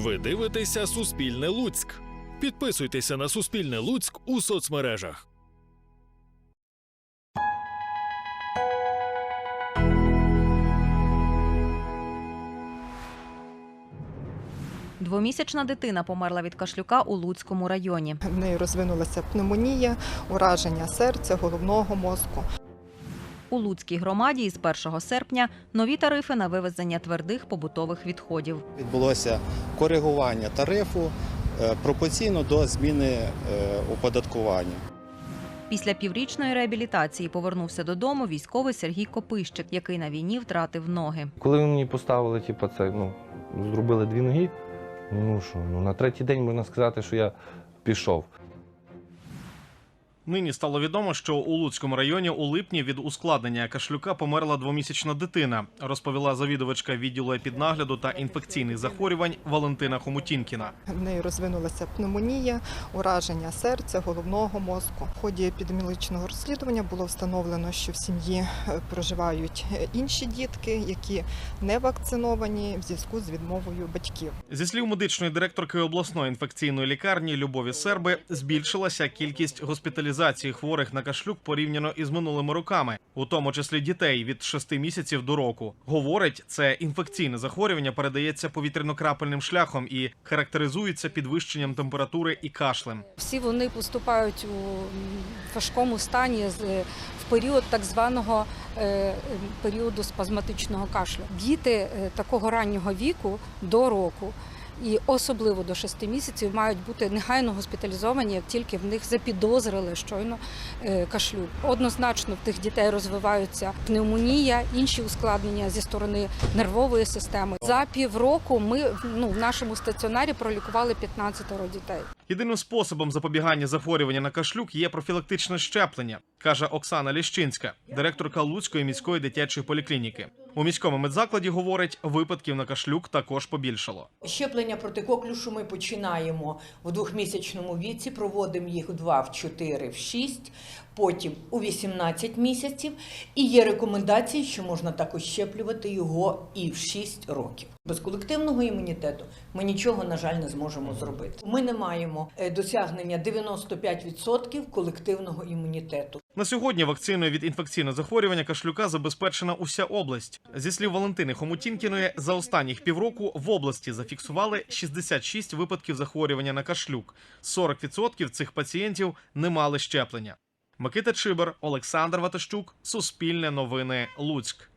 Ви дивитеся Суспільне Луцьк. Підписуйтеся на Суспільне Луцьк у соцмережах. Двомісячна дитина померла від кашлюка у Луцькому районі. В неї розвинулася пневмонія, ураження серця, головного мозку. У Луцькій громаді із 1 серпня нові тарифи на вивезення твердих побутових відходів. Відбулося коригування тарифу е, пропорційно до зміни е, оподаткування. Після піврічної реабілітації повернувся додому військовий Сергій Копищик, який на війні втратив ноги. Коли мені поставили, типу, це, ну, зробили дві ноги, ну що, ну, на третій день можна сказати, що я пішов. Нині стало відомо, що у Луцькому районі у липні від ускладнення кашлюка померла двомісячна дитина, розповіла завідувачка відділу епіднагляду та інфекційних захворювань Валентина Хомутінкіна. В неї розвинулася пневмонія, ураження серця, головного мозку. В ході епідеміологічного розслідування було встановлено, що в сім'ї е, проживають е, інші дітки, які не вакциновані в зв'язку з відмовою батьків. Зі слів медичної директорки обласної інфекційної лікарні Любові Серби, збільшилася кількість госпіталізації хворих на кашлюк порівняно із минулими роками, у тому числі дітей від 6 місяців до року. Говорить, це інфекційне захворювання передається повітряно-крапельним шляхом і характеризується підвищенням температури і кашлем. Всі вони поступають у важкому стані в період так званого е, періоду спазматичного кашлю. Діти е, такого раннього віку до року. І особливо до 6 місяців мають бути негайно госпіталізовані, як тільки в них запідозрили щойно кашлю. Однозначно в тих дітей розвиваються пневмонія, інші ускладнення зі сторони нервової системи. За півроку ми ну, в нашому стаціонарі пролікували 15 дітей. Єдиним способом запобігання захворювання на кашлюк є профілактичне щеплення, каже Оксана Ліщинська, директорка Луцької міської дитячої поліклініки. У міському медзакладі говорить, випадків на кашлюк також побільшало. Щеплення проти коклюшу ми починаємо в двохмісячному віці, проводимо їх в 2, в 4, в 6, потім у 18 місяців. І є рекомендації, що можна також щеплювати його і в 6 років. Без колективного імунітету ми нічого, на жаль, не зможемо зробити. Ми не маємо е, досягнення 95% колективного імунітету. На сьогодні вакциною від інфекційного захворювання кашлюка забезпечена уся область. Зі слів Валентини Хомутінкіної, за останніх півроку в області зафіксували 66 випадків захворювання на кашлюк. 40% цих пацієнтів не мали щеплення. Микита Чибер, Олександр Ватащук, Суспільне новини, Луцьк.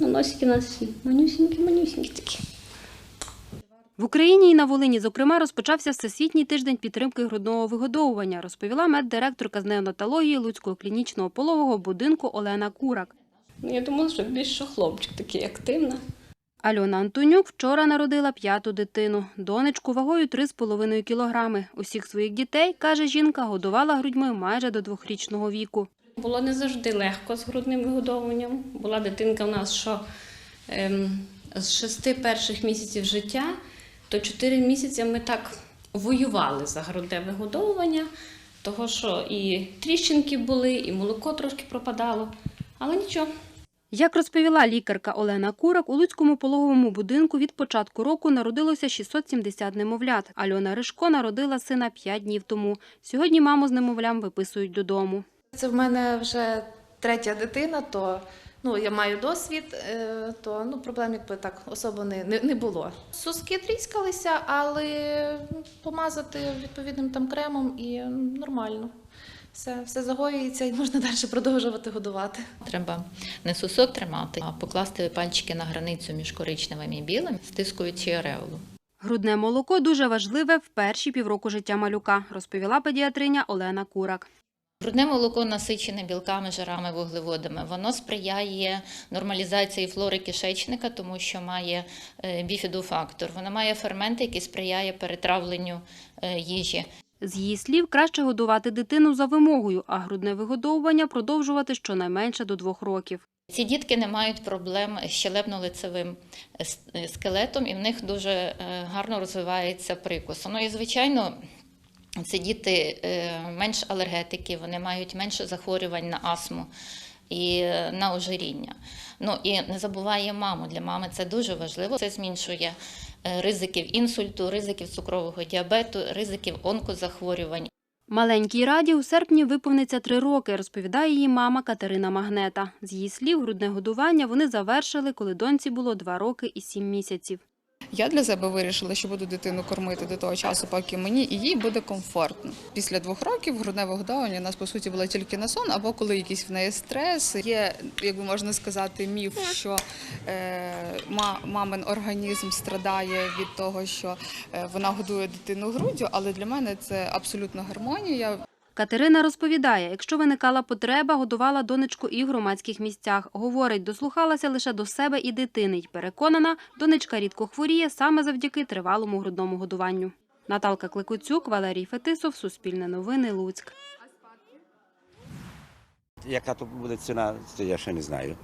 Ну, носики у нас всі манюсінькі, манюсінькі такі. В Україні і на Волині, зокрема, розпочався всесвітній тиждень підтримки грудного вигодовування, розповіла меддиректорка з неонатології Луцького клінічного пологового будинку Олена Курак. Ну, я думала, що більше хлопчик такий активна. Альона Антонюк вчора народила п'яту дитину, донечку вагою 3,5 кілограми. Усіх своїх дітей, каже жінка, годувала грудьми майже до двохрічного віку. Було не завжди легко з грудним вигодовуванням. Була дитинка в нас, що ем, з шести перших місяців життя, то чотири місяці ми так воювали за грудне вигодовування, того що і тріщинки були, і молоко трошки пропадало. Але нічого, Як розповіла лікарка Олена Курак, у Луцькому пологовому будинку від початку року народилося 670 немовлят. Альона Ришко народила сина 5 днів тому. Сьогодні маму з немовлям виписують додому. Це в мене вже третя дитина, то ну, я маю досвід, е, то ну, проблем якби так особо не, не, не було. Суски тріскалися, але помазати відповідним там кремом і нормально. Все, все загоюється і можна далі продовжувати годувати. Треба не сусок тримати, а покласти пальчики на границю між коричневим і білим, стискуючи ареолу. Грудне молоко дуже важливе в перші півроку життя малюка, розповіла педіатриня Олена Курак. Грудне молоко насичене білками, жирами, вуглеводами. Воно сприяє нормалізації флори кишечника, тому що має е, біфідофактор. Воно має фермент, який сприяє перетравленню е, їжі. З її слів, краще годувати дитину за вимогою, а грудне вигодовування продовжувати щонайменше до двох років. Ці дітки не мають проблем з щелепно-лицевим е, скелетом, і в них дуже гарно розвивається прикус. Ну і звичайно. Це діти е, менш алергетики, вони мають менше захворювань на астму. і е, на ожиріння. Ну і не забуває маму. Для мами це дуже важливо. Це зменшує е, ризиків інсульту, ризиків цукрового діабету, ризиків онкозахворювань. Маленькій раді у серпні виповниться три роки, розповідає її мама Катерина Магнета. З її слів, грудне годування вони завершили, коли доньці було два роки і сім місяців. Я для себе вирішила, що буду дитину кормити до того часу, поки мені і їй буде комфортно. Після двох років грудне вигодовування у нас по суті було тільки на сон, або коли якийсь в неї стрес. Є, як би можна сказати, міф, що е, ма, мамин організм страдає від того, що е, вона годує дитину груддю, але для мене це абсолютно гармонія. Катерина розповідає, якщо виникала потреба, годувала донечку і в громадських місцях. Говорить, дослухалася лише до себе і дитини. й переконана, донечка рідко хворіє саме завдяки тривалому грудному годуванню. Наталка Кликоцюк, Валерій Фетисов, Суспільне новини, Луцьк. Яка то буде ціна, це я ще не знаю.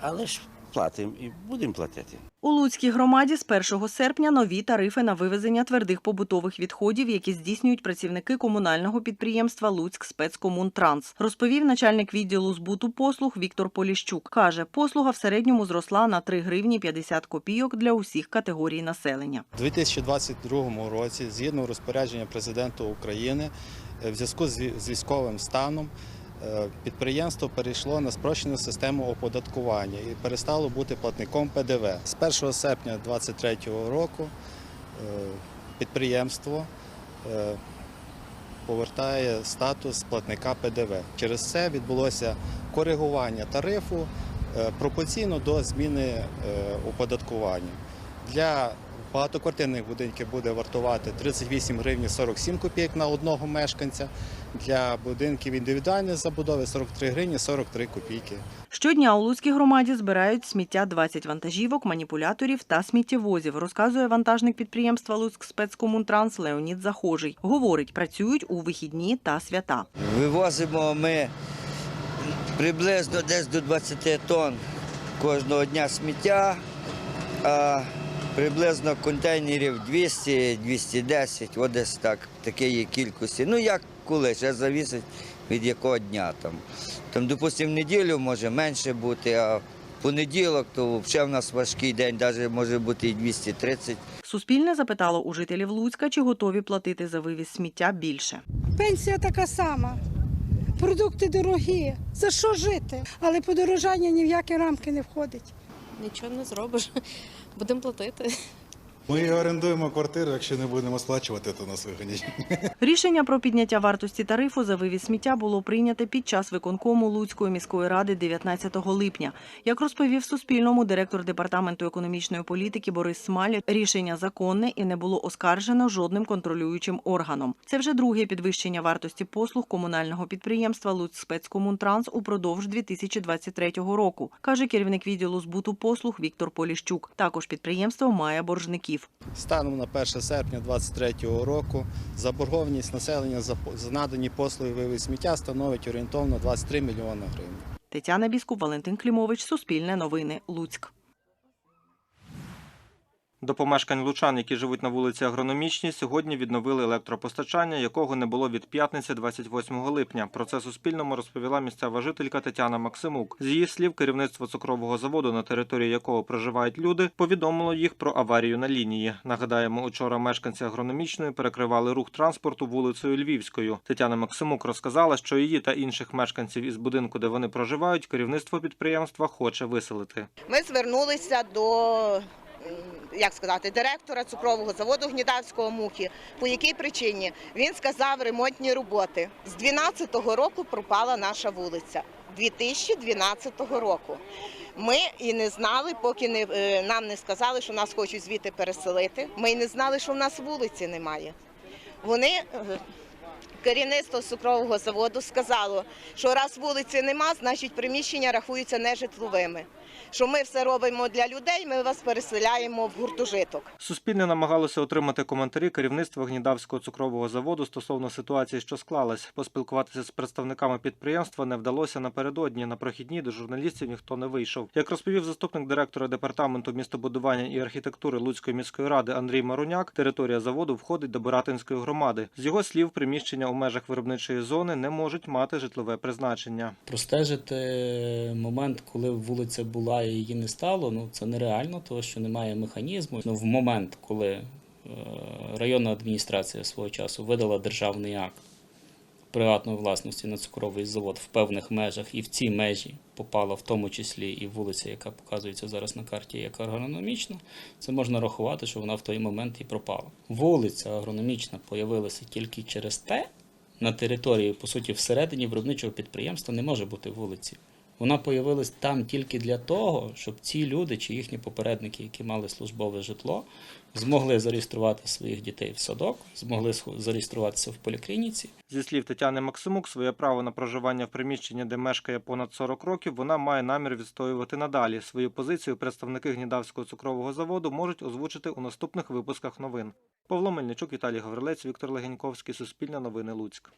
Але ж платимо і будемо платити. У Луцькій громаді з 1 серпня нові тарифи на вивезення твердих побутових відходів, які здійснюють працівники комунального підприємства Луцьк спецкомунтранс, розповів начальник відділу збуту послуг Віктор Поліщук. Каже, послуга в середньому зросла на 3 гривні 50 копійок для усіх категорій населення. У 2022 році, згідно розпорядження президента України, е, в зв'язку з військовим станом підприємство перейшло на спрощену систему оподаткування і перестало бути платником ПДВ. З 1 серпня 2023 року е, підприємство е, повертає статус платника ПДВ. Через це відбулося коригування тарифу е, пропорційно до зміни е, оподаткування. Для багатоквартирних будинків буде вартувати 38 гривень 47 копійок на одного мешканця. Для будинків індивідуальної забудови 43 гривні 43 копійки. Щодня у Луцькій громаді збирають сміття 20 вантажівок, маніпуляторів та сміттєвозів, розказує вантажник підприємства Луцьк спецкомунтранс Леонід Захожий. Говорить, працюють у вихідні та свята. Вивозимо ми приблизно десь до 20 тонн кожного дня сміття, а приблизно контейнерів 200-210, от десь так, такої кількості. Ну як коли, ще завісить від якого дня там. Там, допустимо, неділю може менше бути, а в понеділок то взагалі в нас важкий день, навіть може бути і 230. Суспільне запитало у жителів Луцька, чи готові платити за вивіз сміття більше. Пенсія така сама. Продукти дорогі. За що жити? Але подорожання ні в які рамки не входить. Нічого не зробиш. Будемо платити. Ми орендуємо квартиру, якщо не будемо сплачувати, то нас вигонять. Рішення про підняття вартості тарифу за вивіз сміття було прийняте під час виконкому Луцької міської ради 19 липня. Як розповів Суспільному директор департаменту економічної політики Борис Смаль, рішення законне і не було оскаржено жодним контролюючим органом. Це вже друге підвищення вартості послуг комунального підприємства Луцьк спецкомунтранс упродовж 2023 року, каже керівник відділу збуту послуг Віктор Поліщук. Також підприємство має боржників. Станом на 1 серпня 2023 року заборгованість населення за за надані послуги вивіз сміття становить орієнтовно 23 мільйони гривень. Тетяна Біскуп, Валентин Клімович, Суспільне новини, Луцьк. До помешкань лучан, які живуть на вулиці Агрономічній, сьогодні відновили електропостачання, якого не було від п'ятниці 28 липня. Про це Суспільному розповіла місцева жителька Тетяна Максимук. З її слів, керівництво цукрового заводу, на території якого проживають люди, повідомило їх про аварію на лінії. Нагадаємо, учора мешканці агрономічної перекривали рух транспорту вулицею Львівською. Тетяна Максимук розказала, що її та інших мешканців із будинку, де вони проживають, керівництво підприємства хоче виселити. Ми звернулися до як сказати, директора цукрового заводу Гнідавського мухи. По якій причині він сказав ремонтні роботи. З 12-го року пропала наша вулиця. 2012 року. Ми і не знали, поки не, е, нам не сказали, що нас хочуть звідти переселити. Ми і не знали, що в нас вулиці немає. Вони е, керівництво цукрового заводу сказало, що раз вулиці нема, значить приміщення рахуються нежитловими. Що ми все робимо для людей, ми вас переселяємо в гуртожиток. Суспільне намагалося отримати коментарі керівництва Гнідавського цукрового заводу стосовно ситуації, що склалась. Поспілкуватися з представниками підприємства не вдалося напередодні. На прохідні до журналістів ніхто не вийшов. Як розповів заступник директора департаменту містобудування і архітектури Луцької міської ради Андрій Маруняк, територія заводу входить до Боратинської громади. З його слів, приміщення у межах виробничої зони не можуть мати житлове призначення. Простежити момент, коли вулиця була і її не стало, ну це нереально, тому що немає механізму. Ну, в момент, коли е, районна адміністрація свого часу видала державний акт приватної власності на цукровий завод в певних межах, і в ці межі попала в тому числі і вулиця, яка показується зараз на карті як агрономічна, це можна рахувати, що вона в той момент і пропала. Вулиця агрономічна появилася тільки через те, на території, по суті, всередині виробничого підприємства не може бути вулиці. Вона появилась там тільки для того, щоб ці люди чи їхні попередники, які мали службове житло, змогли зареєструвати своїх дітей в садок, змогли зареєструватися в поліклініці. Зі слів Тетяни Максимук, своє право на проживання в приміщенні, де мешкає понад 40 років, вона має намір відстоювати надалі. Свою позицію представники Гнідавського цукрового заводу можуть озвучити у наступних випусках новин. Павло Мельничук, Віталій Гаврилець, Віктор Легеньковський, Суспільне новини Луцьк.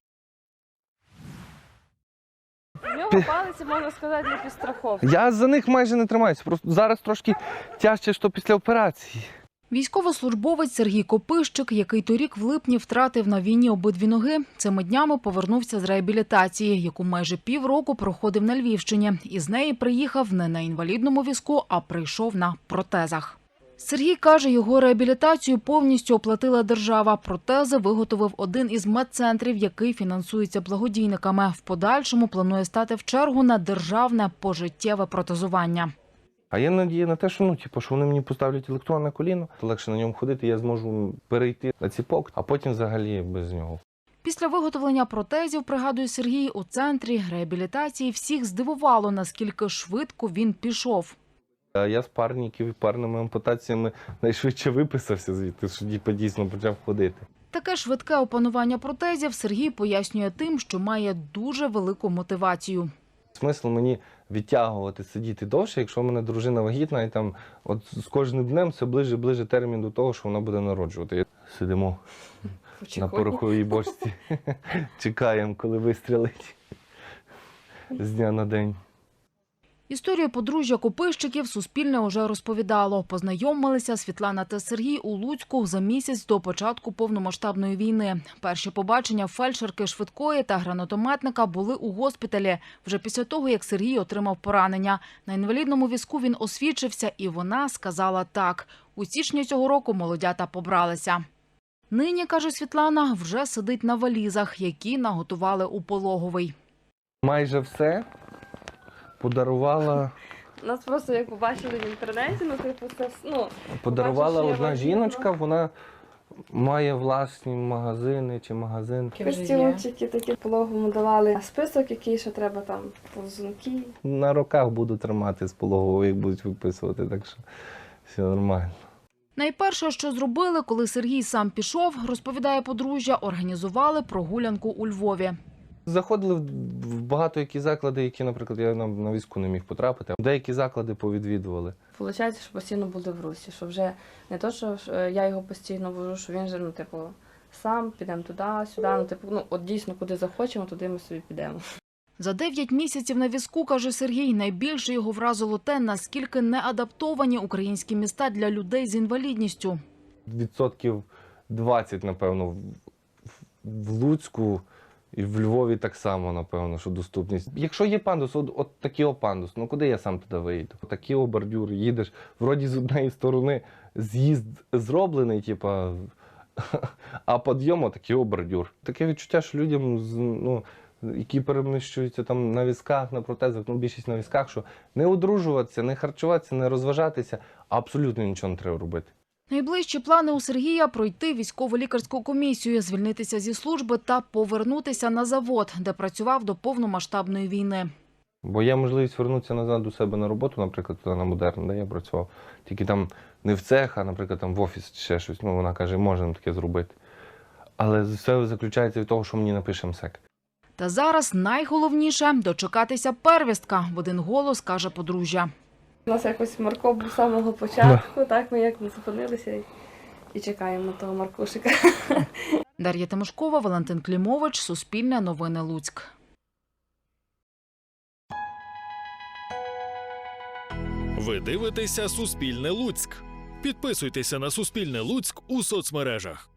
В нього палиці, можна сказати, для підстраховки. Я за них майже не тримаюся. Просто зараз трошки тяжче, що після операції. Військовослужбовець Сергій Копищик, який торік в липні втратив на війні обидві ноги, цими днями повернувся з реабілітації, яку майже півроку проходив на Львівщині. І з неї приїхав не на інвалідному візку, а прийшов на протезах. Сергій каже, його реабілітацію повністю оплатила держава. Протези виготовив один із медцентрів, який фінансується благодійниками. В подальшому планує стати в чергу на державне пожиттєве протезування. А є надія на те, що ну, типу, що вони мені поставлять електронне коліно, легше на ньому ходити, я зможу перейти на ціпок, а потім взагалі без нього. Після виготовлення протезів, пригадує Сергій, у центрі реабілітації всіх здивувало, наскільки швидко він пішов. А я з парників і парними ампутаціями найшвидше виписався звідти, що типу, дійсно почав ходити. Таке швидке опанування протезів Сергій пояснює тим, що має дуже велику мотивацію. Смисл мені відтягувати, сидіти довше, якщо в мене дружина вагітна, і там от з кожним днем все ближе ближе термін до того, що вона буде народжувати. Сидимо на пороховій бочці, чекаємо, коли вистрілить з дня на день. Історію подружжя Копищиків Суспільне уже розповідало. Познайомилися Світлана та Сергій у Луцьку за місяць до початку повномасштабної війни. Перші побачення фельдшерки швидкої та гранатометника були у госпіталі вже після того, як Сергій отримав поранення. На інвалідному візку він освідчився, і вона сказала так. У січні цього року молодята побралися. Нині, каже Світлана, вже сидить на валізах, які наготували у пологовий. Майже все подарувала, Нас просто як побачили в інтернеті, ну типу це ну, подарувала побачиш, одна я жіночка, вона має власні магазини чи магазин. Костюмчики такі пологому давали список, який ще треба там повзунки. На руках буду тримати з пологового, як будуть виписувати, так що все нормально. Найперше, що зробили, коли Сергій сам пішов, розповідає подружжя, організували прогулянку у Львові. Заходили в багато які заклади, які, наприклад, я на, на візку не міг потрапити. Деякі заклади повідвідували. Получається, що постійно були в русі, що вже не то, що е, я його постійно вожу, що він же, ну, типу, сам підемо туди, сюди. Ну, типу, ну, от дійсно, куди захочемо, туди ми собі підемо. За дев'ять місяців на візку, каже Сергій, найбільше його вразило те, наскільки неадаптовані українські міста для людей з інвалідністю. Відсотків 20, напевно, в, в- в Луцьку і в Львові так само, напевно, що доступність. Якщо є пандус, от, от такий пандус, ну куди я сам туди вийду? Такий о бордюр, їдеш, вроді з однієї сторони з'їзд зроблений, типа, а підйом такий бордюр. Таке відчуття, що людям, ну, які переміщуються там на візках, на протезах, ну більшість на візках, що не одружуватися, не харчуватися, не розважатися, абсолютно нічого не треба робити. Найближчі плани у Сергія пройти військово-лікарську комісію, звільнитися зі служби та повернутися на завод, де працював до повномасштабної війни. Бо є можливість вернутися назад до себе на роботу, наприклад, на модерн, де я працював. Тільки там не в цех, а, наприклад, там в офіс чи ще щось. Ну, вона каже, можна таке зробити. Але все заключається від того, що мені напише МСЕК. Та зараз найголовніше дочекатися первістка, в один голос каже подружжя. У нас якось Марко був з самого початку, так ми як не зупинилися і, і чекаємо того Маркушика. Дар'я Тимошкова, Валентин Клімович, Суспільне новини Луцьк. Ви дивитеся Суспільне Луцьк. Підписуйтеся на Суспільне Луцьк у соцмережах.